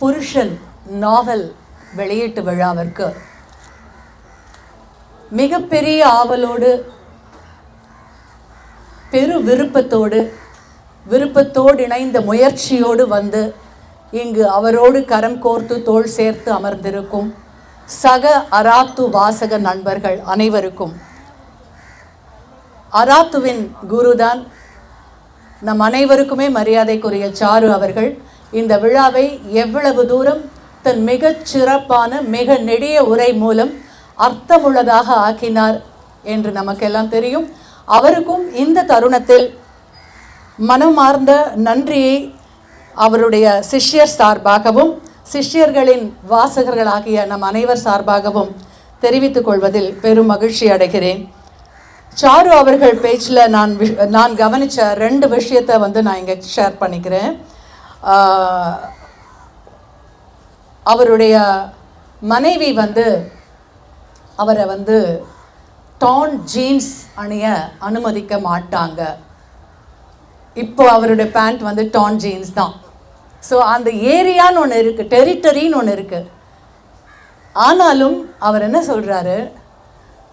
புருஷன் நாவல் வெளியீட்டு விழாவிற்கு மிகப்பெரிய ஆவலோடு பெரு விருப்பத்தோடு விருப்பத்தோடு இணைந்த முயற்சியோடு வந்து இங்கு அவரோடு கரம் கோர்த்து தோள் சேர்த்து அமர்ந்திருக்கும் சக அராத்து வாசக நண்பர்கள் அனைவருக்கும். அராத்துவின் குருதான். நம் அனைவருக்குமே மரியாதைக்குரிய சாரு அவர்கள். இந்த விழாவை எவ்வளவு தூரம் தன் மிகச் சிறப்பான மிக நெடிய உரை மூலம் அர்த்தமுள்ளதாக ஆக்கினார் என்று நமக்கெல்லாம் தெரியும். அவருக்கும் இந்த தருணத்தில் மனமார்ந்த நன்றியை அவருடைய சிஷ்யர் சார்பாகவும் சிஷ்யர்களின் வாசகர்களாகிய நம் அனைவர் சார்பாகவும் தெரிவித்துக் கொள்வதில் பெரும் மகிழ்ச்சி அடைகிறேன். சாரு அவர்கள் பேச்சில் நான் நான் கவனித்த ரெண்டு விஷயத்தை வந்து நான் இங்கே ஷேர் பண்ணிக்கிறேன். அவருடைய மனைவி வந்து அவரை வந்து டான் ஜீன்ஸ் அணிய அனுமதிக்க மாட்டாங்க. இப்போ அவருடைய பேண்ட் வந்து டான் ஜீன்ஸ் தான். ஸோ அந்த ஏரியான்னு ஒன்று இருக்குது டெரிட்டரின்னு ஒன்று இருக்குது ஆனாலும் அவர் என்ன சொல்கிறாரு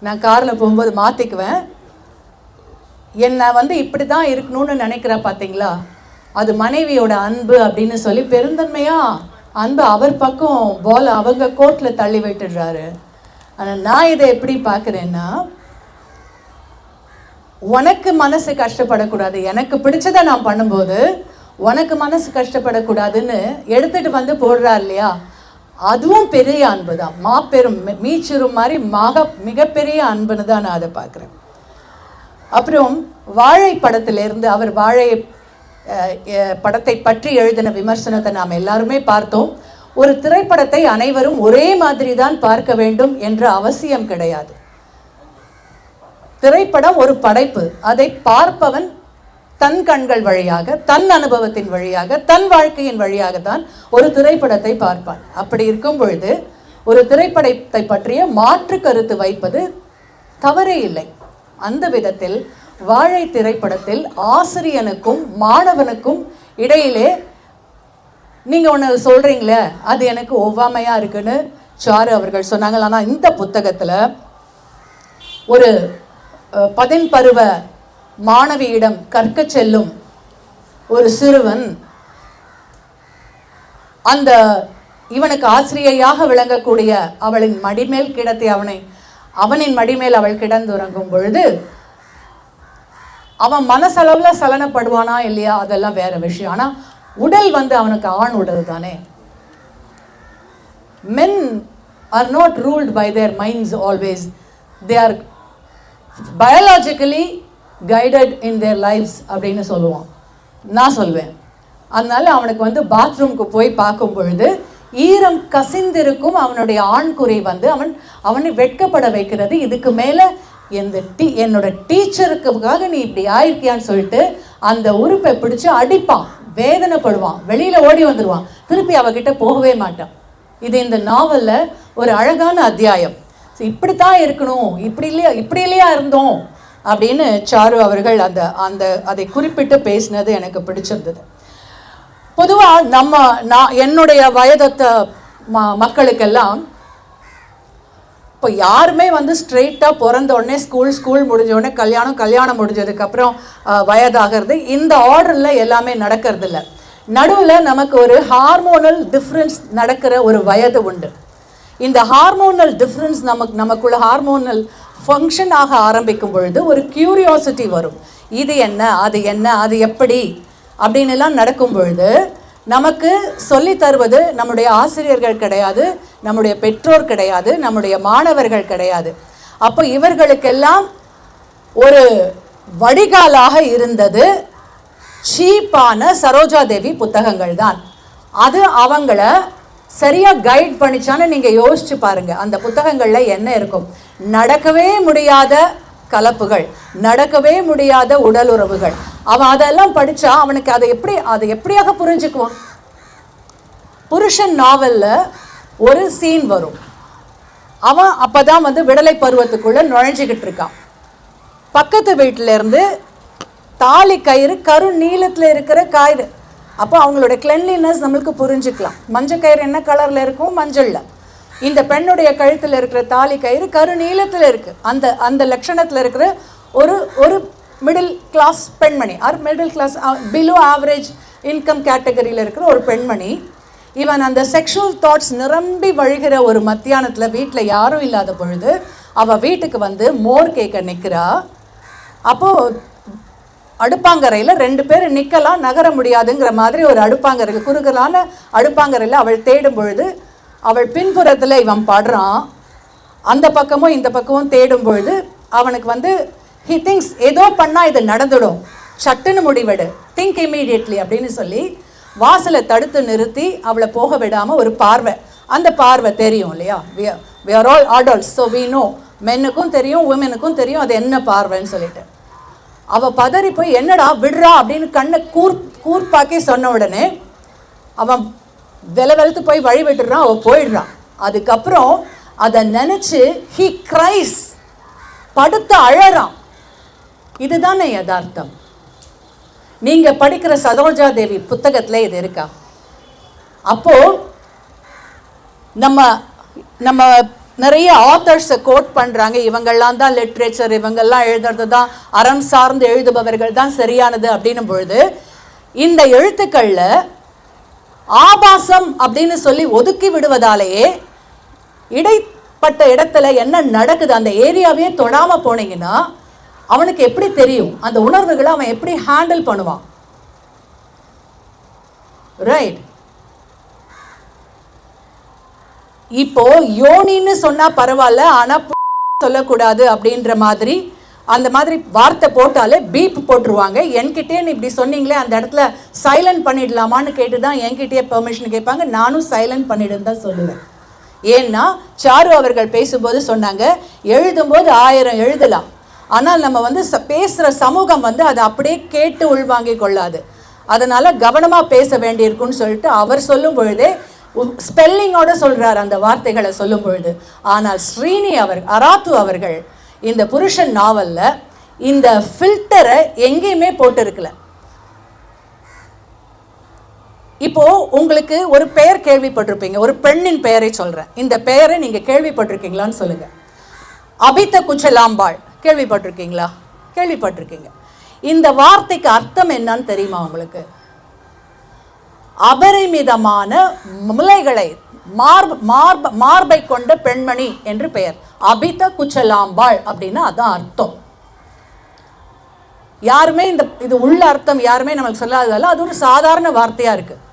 நான் காரில் போகும்போது மாற்றிக்குவேன் என்னை வந்து இப்படி தான் இருக்கணும்னு நினைக்கிறேன் பார்த்தீங்களா அது மனைவியோட அன்பு அப்படின்னு சொல்லி பெருந்தன்மையா அன்பு அவர் பக்கம் பால் அவங்க கோர்ட்டில் தள்ளி விட்டுடுறாரு. ஆனால் நான் இதை எப்படி பார்க்குறேன்னா உனக்கு மனசு கஷ்டப்படக்கூடாது. எனக்கு பிடிச்சதை நான் பண்ணும்போது உனக்கு மனசு கஷ்டப்படக்கூடாதுன்னு எடுத்துட்டு வந்து போடுறார் இல்லையா? அதுவும் பெரிய அன்பு தான். மாப்பெரும் மீச்சிரும் மாதிரி மக மிகப்பெரிய அன்புன்னு தான் நான் அதை பார்க்குறேன். அப்புறம் வாழை படத்திலேருந்து அவர் வாழை படத்தை பற்றி எழுதின விமர்சனத்தை நாம் எல்லாருமே பார்த்தோம். ஒரு திரைப்படத்தை அனைவரும் ஒரே மாதிரி தான் பார்க்க வேண்டும் என்ற அவசியம் கிடையாது. திரைப்படம் ஒரு படைப்பு. அதை பார்ப்பவன் தன் கண்கள் வழியாக தன் அனுபவத்தின் வழியாக தன் வாழ்க்கையின் வழியாக தான் ஒரு திரைப்படத்தை பார்ப்பான். அப்படி இருக்கும் பொழுது ஒரு திரைப்படத்தை பற்றிய மாற்று கருத்து வைப்பது தவறே இல்லை. அந்த விதத்தில் வாழை திரைப்படத்தில் ஆசிரியனுக்கும் மாணவனுக்கும் இடையிலே நீங்கள் ஒன்று சொல்கிறீங்களே அது எனக்கு ஒவ்வாமையாக இருக்குன்னு சாரு அவர்கள் சொன்னாங்க. ஆனால் இந்த புத்தகத்தில் ஒரு பதின்பருவ பருவ மாணவியிடம் கற்க செல்லும் ஒரு சிறுவன் அந்த இவனுக்கு ஆசிரியையாக விளங்கக்கூடிய அவளின் மடிமேல் கிடத்தி அவனை அவனின் மடிமேல் அவள் கிடந்துறங்கும் பொழுது அவன் மனசளவில் சலனப்படுவானா இல்லையா? அதெல்லாம் வேற விஷயம். ஆனால் உடல் வந்து அவனுக்கு ஆண் உடல் தானே. Men are not ruled by their minds always they are biologically guided in their lifes அப்படின்னு சொல்லுவான். நான் சொல்வேன். அதனால அவனுக்கு வந்து பாத்ரூம்க்கு போய் பார்க்கும் பொழுது ஈரம் கசிந்திருக்கும் அவனுடைய ஆண்குறை வந்து அவன் அவனை வெட்கப்பட வைக்கிறது. இதுக்கு மேலே எந்த டீ என்னோட டீச்சருக்குக்காக நீ இப்படி ஆயிருக்கியான்னு சொல்லிட்டு அந்த உறுப்பை பிடிச்சி அடிப்பான். வேதனைப்படுவான். வெளியில் ஓடி வந்துடுவான் திருப்பி அவகிட்ட போகவே மாட்டான். இது இந்த நாவலில் ஒரு அழகான அத்தியாயம். இப்படி இப்படித்தான் இருக்கணும். இப்படி இல்லையா இப்படி இல்லையா இருந்தோம்? அப்படின்னு சாரு அவர்கள் அந்த அந்த அதை குறிப்பிட்டு பேசினது எனக்கு பிடிச்சிருந்தது. பொதுவாக நம்ம நான் என்னுடைய வயதத்தை ம மக்களுக்கெல்லாம் இப்போ யாருமே வந்து ஸ்ட்ரெயிட்டாக பிறந்த உடனே ஸ்கூல் ஸ்கூல் முடிஞ்ச உடனே கல்யாணம் கல்யாணம் முடிஞ்சதுக்கப்புறம் வயதாகிறது. இந்த ஆர்டரில் எல்லாமே நடக்கிறதில்ல நடுவில் நமக்கு ஒரு ஹார்மோனல் டிஃப்ரென்ஸ் நடக்கிற ஒரு வயது உண்டு. இந்த ஹார்மோனல் டிஃப்ரென்ஸ் நமக்கு நமக்குள்ள ஹார்மோனல் ஃபங்க்ஷன் ஆக ஆரம்பிக்கும் பொழுது ஒரு க்யூரியாசிட்டி வரும். இது என்ன அது என்ன அது எப்படி? அப்படின்னு எல்லாம் நடக்கும் பொழுது நமக்கு சொல்லி தருவது நம்முடைய ஆசிரியர்கள் கிடையாது நம்முடைய பெற்றோர் கிடையாது நம்முடைய மாணவர்கள் கிடையாது. அப்போ இவர்களுக்கெல்லாம் ஒரு வடிகாலாக இருந்தது சீப்பான சரோஜா தேவி புத்தகங்கள் தான். அது அவங்கள சரியாக கைட் பண்ணிச்சான்னு நீங்கள் யோசிச்சு பாருங்க. அந்த புத்தகங்களில் என்ன இருக்கும்? நடக்கவே முடியாத கலப்புகள் நடக்கவே முடியாத உடல் உறவுகள் அவன் அதெல்லாம் படிச்சா அவனுக்கு அதை எப்படி அதை எப்படியாக புரிஞ்சுக்குவான்? புருஷன் நாவல்ல ஒரு சீன் வரும். அவன் அப்பதான் வந்து விடலை பருவத்துக்குள்ள நுழைஞ்சிக்கிட்டு இருக்கான். பக்கத்து வீட்டிலேருந்து தாலி கயிறு கரு நீளத்துல இருக்கிற கயிறு. அப்போ அவங்களோட கிளென்லினஸ் நம்மளுக்கு புரிஞ்சுக்கலாம். மஞ்சள் கயிறு என்ன கலரில் இருக்கும்? மஞ்சளில். இந்த பெண்ணுடைய கழுத்தில் இருக்கிற தாலி கயிறு கரு நீளத்தில் இருக்குது அந்த அந்த லட்சணத்தில் இருக்கிற ஒரு ஒரு மிடில் கிளாஸ் பெண்மணி. Or middle class below average income கேட்டகரியில் இருக்கிற ஒரு பெண்மணி. இவன் அந்த செக்ஷுவல் தாட்ஸ் நிரம்பி வழிகிற ஒரு மத்தியானத்தில் வீட்டில் யாரும் இல்லாத பொழுது அவள் வீட்டுக்கு வந்து மோர் கேட்க நிற்கிறா அப்போது அடுப்பாங்கரையில் ரெண்டு பேர் நிற்கலாம் நகர முடியாதுங்கிற மாதிரி ஒரு அடுப்பாங்கரையில் குறுகலான அடுப்பாங்கரையில் அவள் தேடும் பொழுது அவள் பின்புறத்தில் இவன் படுறான். அந்த பக்கமும் இந்த பக்கமும் தேடும் பொழுது அவனுக்கு வந்து ஹி திங்ஸ் ஏதோ பண்ணால் இது நடந்துடும். சட்டுன்னு முடிவெடு. திங்க் இமீடியட்லி அப்படின்னு சொல்லி வாசலை தடுத்து நிறுத்தி அவளை போக விடாமல் ஒரு பார்வை. அந்த பார்வை தெரியும் இல்லையா? We are all adults so we know மென்னுக்கும் தெரியும் உமனுக்கும் தெரியும் அது என்ன பார்வைன்னு சொல்லிட்டு. அவள் பதறி போய் என்னடா விடுறா? அப்படின்னு கண்ணை கூர் கூர்ப்பாக்கி சொன்ன உடனே அவன் வில வெளுத்து போய் வழி விட்டுறான் அவள் போயிடுறான் அதுக்கப்புறம் அதை நினச்சி ஹி கிரைஸ் படுத்து அழறான். இதுதானே யதார்த்தம். நீங்கள் படிக்கிற சரோஜா தேவி புத்தகத்தில் இது இருக்கா? அப்போ நம்ம நம்ம நிறைய ஆத்தர்ஸை கோட் பண்ணுறாங்க இவங்கெல்லாம் தான் லிட்ரேச்சர் இவங்கெல்லாம் எழுதுறது தான் அறம் சார்ந்து எழுதுபவர்கள் தான் சரியானது அப்படின்னும் பொழுது இந்த எழுத்துக்களில் ஆபாசம் அப்படின்னு சொல்லி ஒதுக்கி விடுவதாலேயே இடைப்பட்ட இடத்துல என்ன நடக்குது? அந்த ஏரியாவே தொடாமல் போனீங்கன்னா அவனுக்கு எப்படி தெரியும்? அந்த உணர்வுகளை அவன் எப்படி ஹேண்டில் பண்ணுவான்? ரைட் இப்போ யோனின்னு சொன்னா பரவாயில்ல ஆனா சொல்லக்கூடாது அப்படின்ற மாதிரி அந்த மாதிரி வார்த்தை போட்டாலே பீப் போட்டுருவாங்க. என்கிட்டே நீ இப்படி சொன்னீங்களே அந்த இடத்துல சைலண்ட் பண்ணிடலாமான்னு கேட்டு தான் என்கிட்டயே பெர்மிஷன் கேட்பாங்க. நானும் சைலண்ட் பண்ணிடுன்னு தான் சொல்லுவேன். ஏன்னா சாரு அவர்கள் பேசும்போது சொன்னாங்க எழுதும்போது ஆயிரம் எழுதலாம். ஆனால் நம்ம வந்து ச பேசுகிற சமூகம் வந்து அதை அப்படியே கேட்டு உள்வாங்கி கொள்ளாது. அதனால் கவனமாக பேச வேண்டியிருக்குன்னு சொல்லிட்டு அவர் சொல்லும் பொழுதே ஸ்பெல்லிங்கோட சொல்கிறார் அந்த வார்த்தைகளை சொல்லும் பொழுது. ஆனால் ஸ்ரீனி அவர் அராத்து அவர்கள் இந்த புருஷன் நாவலில் இந்த ஃபில்டரை எங்கேயுமே போட்டிருக்கல. இப்போ உங்களுக்கு ஒரு பெயர் கேள்விப்பட்டிருப்பீங்க. ஒரு பெண்ணின் பெயரை சொல்கிறேன் இந்த பெயரை நீங்கள் கேள்விப்பட்டிருக்கீங்களான்னு சொல்லுங்கள் அபித்த குச்சலாம்பாள். கேள்விப்பட்டிருக்கீங்களா? கேள்விப்பட்டிருக்கீங்க. இந்த வார்த்தைக்கு அர்த்தம் என்னன்னு தெரியுமா உங்களுக்கு? அபரிமிதமான முலைகளை மார்ப மார்ப மார்பை கொண்ட பெண்மணி என்று பெயர். அபித குச்சலாம்பாள் அப்படின்னா அதான் அர்த்தம். யாருமே இந்த இது உள்ள அர்த்தம் யாருமே நம்மளுக்கு சொல்லாததால அது ஒரு சாதாரண வார்த்தையாக இருக்குது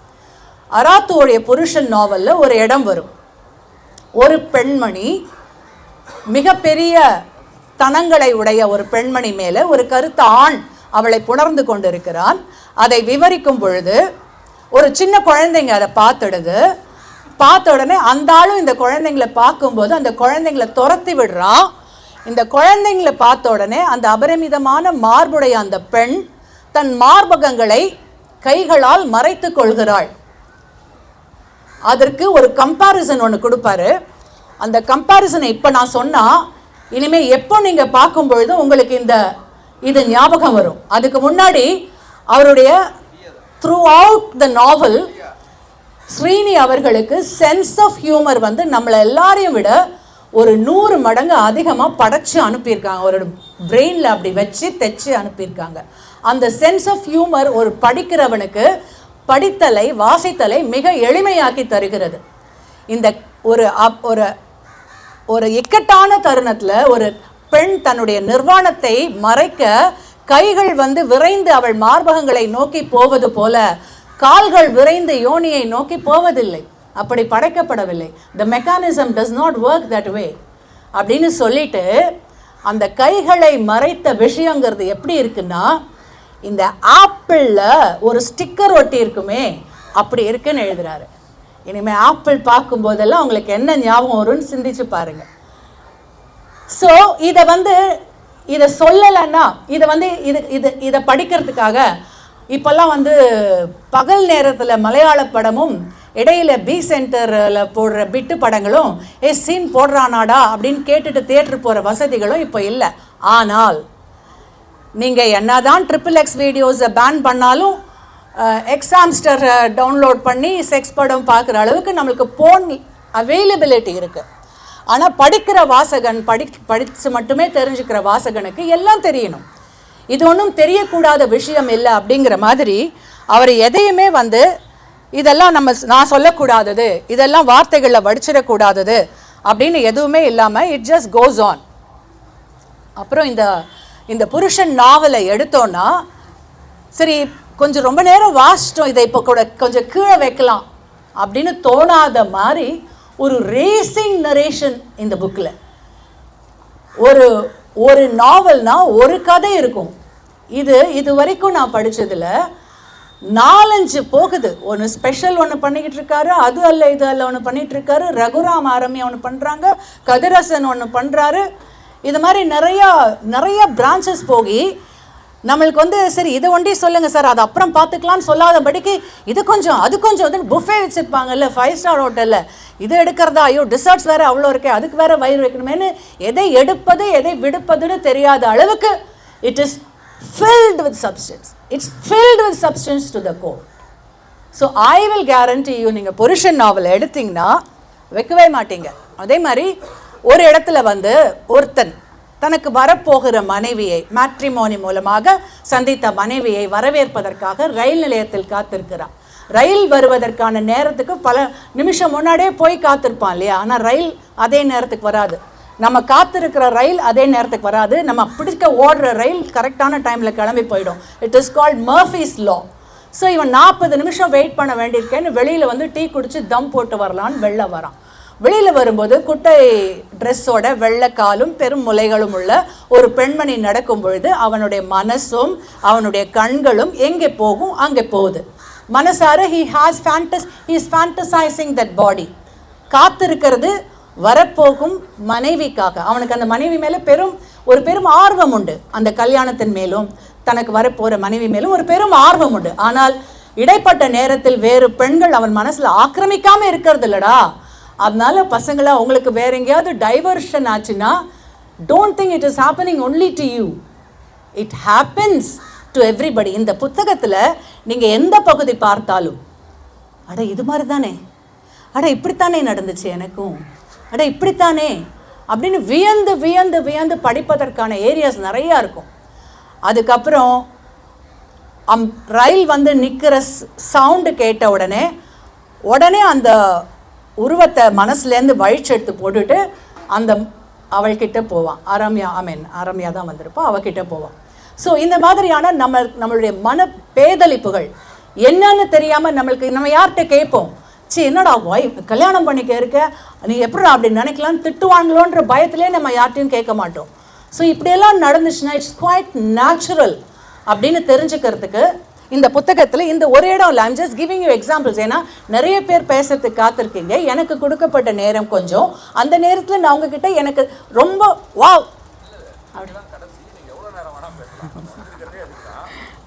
அராத்துவோடைய புருஷன் நாவலில் ஒரு இடம் வரும். ஒரு பெண்மணி மிகப்பெரிய தனங்களை உடைய ஒரு பெண்மணி மேலே ஒரு கருத்த ஆண் அவளை புணர்ந்து கொண்டிருக்கிறான். அதை விவரிக்கும் பொழுது ஒரு சின்ன குழந்தைங்க அதை பார்த்துடுது. பார்த்த உடனே அந்த ஆளும் இந்த குழந்தைங்களை பார்க்கும்போது அந்த குழந்தைங்களை துரத்தி விடுறான் இந்த குழந்தைங்களை பார்த்த உடனே அந்த அபரிமிதமான மார்புடைய அந்த பெண் தன் மார்பகங்களை கைகளால் மறைத்து கொள்கிறாள். அதற்கு ஒரு கம்பாரிசன் ஒன்று கொடுப்பாரு. அந்த கம்பாரிசனை இப்போ நான் சொன்னால் இனிமேல் எப்போ நீங்கள் பார்க்கும் பொழுது உங்களுக்கு இந்த இது ஞாபகம் வரும். அதுக்கு முன்னாடி அவருடைய throughout the novel Srini அவர்களுக்கு சென்ஸ் ஆஃப் ஹியூமர் வந்து நம்மளை எல்லாரையும் விட ஒரு நூறு மடங்கு அதிகமாக படைச்சு அனுப்பியிருக்காங்க. அவரோட பிரெயினில் அப்படி வச்சு தைச்சு அனுப்பியிருக்காங்க. அந்த சென்ஸ் ஆஃப் ஹியூமர் ஒரு படிக்கிறவனுக்கு படித்தலை வாசித்தலை மிக எளிமையாக்கி தருகிறது. இந்த ஒரு அப் ஒரு ஒரு இக்கட்டான தருணத்தில் ஒரு பெண் தன்னுடைய நிர்வாணத்தை மறைக்க கைகள் வந்து விரைந்து அவள் மார்பகங்களை நோக்கி போவது போல கால்கள் விரைந்து யோனியை நோக்கி போவதில்லை. அப்படி படைக்கப்படவில்லை. The mechanism does not work that way அப்படின்னு சொல்லிட்டு அந்த கைகளை மறைத்த விஷயங்கிறது எப்படி இருக்குன்னா இந்த ஆப்பிளில் ஒரு ஸ்டிக்கர் ஒட்டி இருக்குமே அப்படி இருக்குன்னு எழுதுறாரு. இனிமேல் ஆப்பிள் பார்க்கும்போதெல்லாம் உங்களுக்கு என்ன ஞாபகம் வரும்னு சிந்திச்சு பாருங்க. ஸோ இதை வந்து இதை சொல்லலைன்னா இதை வந்து இது இது இதை படிக்கிறதுக்காக இப்போல்லாம் வந்து பகல் நேரத்தில் மலையாள படமும் இடையில பி சென்டரில் போடுற பிட்டு படங்களும் ஏ சீன் போடுறானாடா அப்படின்னு கேட்டுட்டு தேட்டர் போகிற வசதிகளும் இப்போ இல்லை. ஆனால் நீங்கள் என்னதான் ட்ரிபிள் எக்ஸ் வீடியோஸை பேன் பண்ணாலும் எக்ஸாம்ஸ்டர் டவுன்லோட் பண்ணி செக்ஸ் படம் பார்க்குற அளவுக்கு நம்மளுக்கு போன் அவைலபிலிட்டி இருக்குது ஆனால் படிக்கிற வாசகன் படி படித்து மட்டுமே தெரிஞ்சுக்கிற வாசகனுக்கு எல்லாம் தெரியணும். இது ஒன்றும் தெரியக்கூடாத விஷயம் இல்லை அப்படிங்கிற மாதிரி அவர் எதையுமே வந்து இதெல்லாம் நம்ம நான் சொல்லக்கூடாதது இதெல்லாம் வார்த்தைகளில் வடிச்சிடக்கூடாதது அப்படின்னு எதுவுமே இல்லாமல் இட் ஜஸ்ட் கோஸ் ஆன் அப்புறம் இந்த இந்த புருஷன் நாவலை எடுத்தோன்னா சரி கொஞ்சம் ரொம்ப நேரம் வாசிட்டோம் இதை இப்போ கூட கொஞ்சம் கீழே வைக்கலாம் அப்படின்னு தோணாத மாதிரி ஒரு ரேசிங் நரேஷன் இந்த புக்கில் ஒரு ஒரு நாவல்னால் ஒரு கதை இருக்கும். இது இது வரைக்கும் நான் படித்ததில் நாலஞ்சு போகுது. ஒன்று ஸ்பெஷல் ஒன்று பண்ணிக்கிட்டு இருக்காரு அது அல்ல இது அல்ல ஒன்று பண்ணிகிட்டு இருக்காரு. ரகுராம் ஆரம்பி ஒன்று பண்ணுறாங்க கதிரசன் ஒன்று பண்ணுறாரு இது மாதிரி நிறையா நிறைய பிரான்ச்சஸ் போகி நம்மளுக்கு வந்து சரி இதை ஒண்டி சொல்லுங்கள் சார். அது அப்புறம் பார்த்துக்கலாம்னு சொல்லாதபடிக்கு இது கொஞ்சம் அது கொஞ்சம் வந்து புஃபே வச்சுருப்பாங்கல்ல ஃபைவ் ஸ்டார் ஹோட்டலில் இது எடுக்கிறதா? ஐயோ டிசர்ட்ஸ் வேறு அவ்வளோ இருக்கே. அதுக்கு வேறு வயிறு வைக்கணுமேனு எதை எடுப்பது எதை விடுப்பதுன்னு தெரியாத அளவுக்கு it is filled with substance it's filled with substance to the core so I will guarantee you நீங்கள் பொருஷன் நாவல் எடுத்தீங்கன்னா வைக்கவே மாட்டீங்க. அதே மாதிரி ஒரு இடத்துல வந்து ஒருத்தன் தனக்கு வரப்போகிற மனைவியை மேட்ரிமோனி மூலமாக சந்தித்த மனைவியை வரவேற்பதற்காக ரயில் நிலையத்தில் காத்திருக்கிறான் ரயில் வருவதற்கான நேரத்துக்கு பல நிமிஷம் முன்னாடியே போய் காத்திருப்பான் இல்லையா? ஆனால் ரயில் அதே நேரத்துக்கு வராது. நம்ம காத்திருக்கிற ரயில் அதே நேரத்துக்கு வராது. நம்ம பிடிக்க ஓடுற ரயில் கரெக்டான டைமில் கிளம்பி போயிடும். It is called Murphy's law so இவன் நாற்பது நிமிஷம் வெயிட் பண்ண வேண்டியிருக்கேன்னு வெளியில் வந்து டீ குடித்து தம் போட்டு வரலான்னு வெளில வரான். வெளியில் வரும்போது குட்டை ட்ரெஸ்ஸோட வெள்ளைக்காலும் பெரும் முலைகளும் உள்ள ஒரு பெண்மணி நடக்கும் பொழுது அவனுடைய மனசும் அவனுடைய கண்களும் எங்கே போகும் அங்கே போகுது. மனசார he has fantasies he's is fantasizing that body காத்திருக்கிறது வரப்போகும் மனைவிக்காக. அவனுக்கு அந்த மனைவி மேலே பெரும் ஒரு பெரும் ஆர்வம் உண்டு. அந்த கல்யாணத்தின் மேலும் தனக்கு வரப்போகிற மனைவி மேலும் ஒரு பெரும் ஆர்வம் உண்டு. ஆனால் இடைப்பட்ட நேரத்தில் வேறு பெண்கள் அவன் மனசில் ஆக்கிரமிக்காமல் இருக்கிறது இல்லடா அதனால் பசங்களா அவங்களுக்கு வேற எங்கேயாவது டைவர்ஷன் ஆச்சுன்னா don't think it is happening only to you it happens to everybody இந்த புத்தகத்தில் நீங்கள் எந்த பகுதி பார்த்தாலும் அட இது மாதிரி தானே அட இப்படித்தானே நடந்துச்சு எனக்கும்? அட இப்படித்தானே? அப்படின்னு வியந்து வியந்து வியந்து படிப்பதற்கான ஏரியாஸ் நிறையா இருக்கும். அதுக்கப்புறம் அம் ரயில் வந்து நிற்கிற சவுண்டு கேட்ட உடனே உடனே அந்த உருவத்தை மனசுலேருந்து வழிச்செடுத்து போட்டுட்டு அந்த அவள்கிட்ட போவான். அரம்யா ஐ மீன் அரம்யா தான் வந்திருப்பா அவகிட்ட போவான். ஸோ இந்த மாதிரியான நம்ம நம்மளுடைய மன பேதலிப்புகள் என்னன்னு தெரியாமல் நம்மளுக்கு நம்ம யார்கிட்ட கேட்போம்? சி என்னடா ஒய் கல்யாணம் பண்ணிக்க இருக்க? நீ எப்படி அப்படி நினைக்கலாம்னு திட்டுவாங்களோன்ற பயத்திலே நம்ம யார்ட்டையும் கேட்க மாட்டோம். ஸோ இப்படியெல்லாம் நடந்துச்சுன்னா இட்ஸ் குவைட் நேச்சுரல் அப்படின்னு தெரிஞ்சுக்கிறதுக்கு இந்த புத்தகத்தில் இந்த ஒரு இடம் இல்லை I'm just giving you examples ஏன்னா நிறைய பேர் பேசுறதுக்கு காத்திருக்கீங்க. எனக்கு கொடுக்கப்பட்ட நேரம் கொஞ்சம். அந்த நேரத்தில் நான் உங்ககிட்ட எனக்கு ரொம்ப வா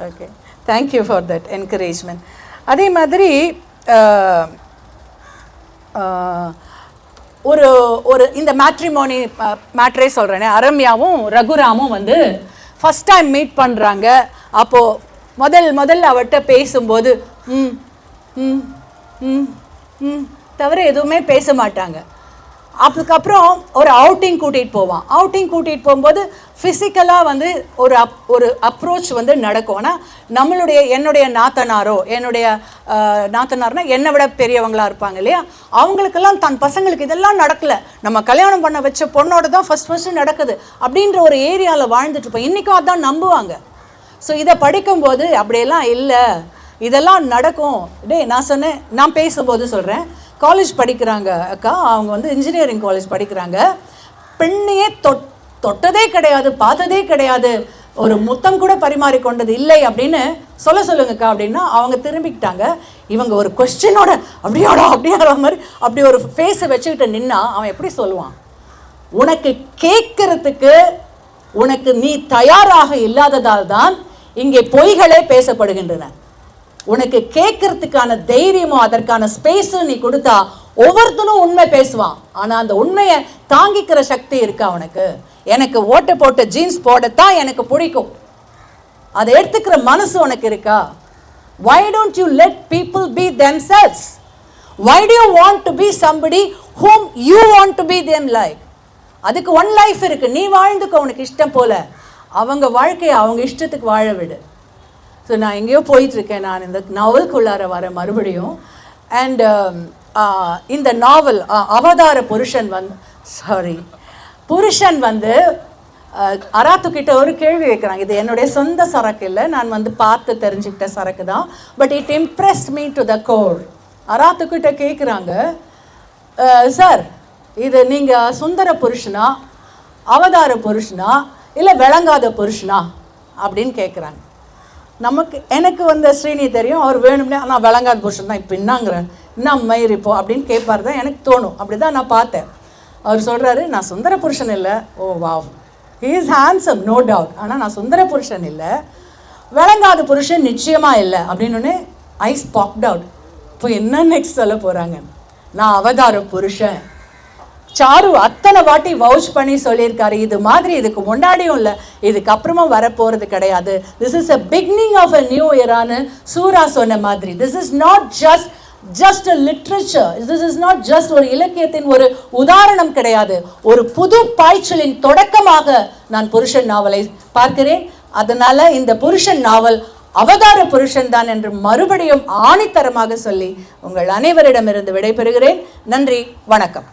okay thank you for that encouragement அதே மாதிரி ஒரு ஒரு இந்த மேட்ரிமோனி மேட்ரே சொல்கிறேனே அரம்யாவும் ரகுராமும் வந்து ஃபஸ்ட் டைம் மீட் பண்ணுறாங்க அப்போது முதல் முதல்ல அவர்கிட்ட பேசும்போது ம் ம் ம் ம் தவிர எதுவுமே பேச மாட்டாங்க. அதுக்கப்புறம் ஒரு அவுட்டிங் கூட்டிகிட்டு போவான். அவுட்டிங் கூட்டிகிட்டு போகும்போது ஃபிசிக்கலாக வந்து ஒரு அப் ஒரு அப்ரோச் வந்து நடக்கும். ஆனால் நம்மளுடைய என்னுடைய நாத்தனாரோ என்னுடைய நாத்தனார்னா என்னை விட பெரியவங்களா இருப்பாங்க இல்லையா? அவங்களுக்கெல்லாம் தன் பசங்களுக்கு இதெல்லாம் நடக்கலை. நம்ம கல்யாணம் பண்ண வச்ச பொண்ணோட தான் ஃபஸ்ட் ஃபஸ்ட்டு நடக்குது. அப்படின்ற ஒரு ஏரியாவில் வாழ்ந்துட்டு இருப்போம். இன்றைக்கும் அதான் நம்புவாங்க. ஸோ இதை படிக்கும்போது அப்படியெல்லாம் இல்லை. இதெல்லாம் நடக்கும். டே நான் சொன்னேன் நான் பேசும்போது சொல்கிறேன் காலேஜ் படிக்கிறாங்க அக்கா அவங்க வந்து இன்ஜினியரிங் காலேஜ் படிக்கிறாங்க. பெண்ணையே தொட் தொட்டதே கிடையாது பார்த்ததே கிடையாது. ஒரு முத்தம் கூட பரிமாறிக்கொண்டது இல்லை அப்படின்னு சொல்ல சொல்லுங்கக்கா அப்படின்னா அவங்க திரும்பிக்கிட்டாங்க. இவங்க ஒரு கொஸ்டினோட அப்படியாடா அப்படியாடா மாதிரி அப்படி ஒரு ஃபேஸை வச்சுக்கிட்டு நின்னா அவன் எப்படி சொல்லுவான்? உனக்கு கேட்கறதுக்கு உனக்கு நீ தயாராக இல்லாததால் தான் இங்கே பொய்களே பேசப்படுகின்றன. உனக்கு கேட்கறதுக்கான தைரியமும் அதற்கான ஸ்பேஸும் நீ கொடுத்தா ஒவ்வொருத்தனும் உண்மை பேசுவான். ஆனால் அந்த உண்மையை தாங்கிக்கிற சக்தி இருக்கா உனக்கு? எனக்கு ஓட்டை போட்ட ஜீன்ஸ் போடத்தான் எனக்கு பிடிக்கும். அதை எடுத்துக்கிற மனசு உனக்கு இருக்கா? Why don't you let people be themselves? Why why do want to be somebody whom you want to be them like அதுக்கு ஒன் லைஃப் இருக்கு. நீ வாழ்ந்துக்க உனக்கு இஷ்டம் போல. அவங்க வாழ்க்கையை அவங்க இஷ்டத்துக்கு வாழ விடு. ஸோ நான் எங்கேயோ போயிட்டுருக்கேன். நான் இந்த நாவல்குள்ளார வர மறுபடியும். அண்ட் um, uh, இந்த நாவல் அவதார புருஷன் வந்து சாரி புருஷன் வந்து அராத்துக்கிட்ட ஒரு கேள்வி வைக்கிறாங்க இது என்னுடைய சொந்த சரக்கு இல்லை. நான் வந்து பார்த்து தெரிஞ்சுக்கிட்ட சரக்கு தான். But it impressed me to the core அராத்துக்கிட்ட கேட்குறாங்க சார் இது நீங்கள் சுந்தர புருஷனா? அவதார புருஷனா? இல்லை விளங்காத புருஷனா? அப்படின்னு கேட்குறாங்க நமக்கு எனக்கு வந்த ஸ்ரீனி தெரியும் அவர் வேணும்னே நான் விளங்காத புருஷன் தான் இப்போ என்னங்கிறேன் என்ன மயிர் இப்போ? அப்படின்னு கேட்பாரு தான் எனக்கு தோணும். அப்படி தான் நான் பார்த்தேன். அவர் சொல்கிறாரு நான் சுந்தர புருஷன் இல்லை. ஓ wow. He is handsome no doubt ஆனால் நான் சுந்தர புருஷன் இல்லை. விளங்காத புருஷன் நிச்சயமாக இல்லை. அப்படின்னு ஐஸ் பாப்ட் அவுட் இப்போ என்ன நெக்ஸ்ட் சொல்ல போகிறாங்க நான் அவதார புருஷன். சாரு அத்தனை வாட்டி வவுச் பண்ணி சொல்லியிருக்காரு. இது மாதிரி இதுக்கு முன்னாடியும் இல்லை. இதுக்கப்புறமா வரப்போகிறது கிடையாது. This is a beginning of a new இயரான்னு Sura சொன்ன மாதிரி. This is not just just a literature this is not just ஒரு இலக்கியத்தின் ஒரு உதாரணம் கிடையாது. ஒரு புது பாய்ச்சலின் தொடக்கமாக நான் புருஷன் நாவலை பார்க்கிறேன். அதனால இந்த புருஷன் நாவல் அவதார புருஷன் தான் என்று மறுபடியும் ஆணித்தரமாக சொல்லி உங்கள் அனைவரிடமிருந்து விடைபெறுகிறேன். நன்றி வணக்கம்.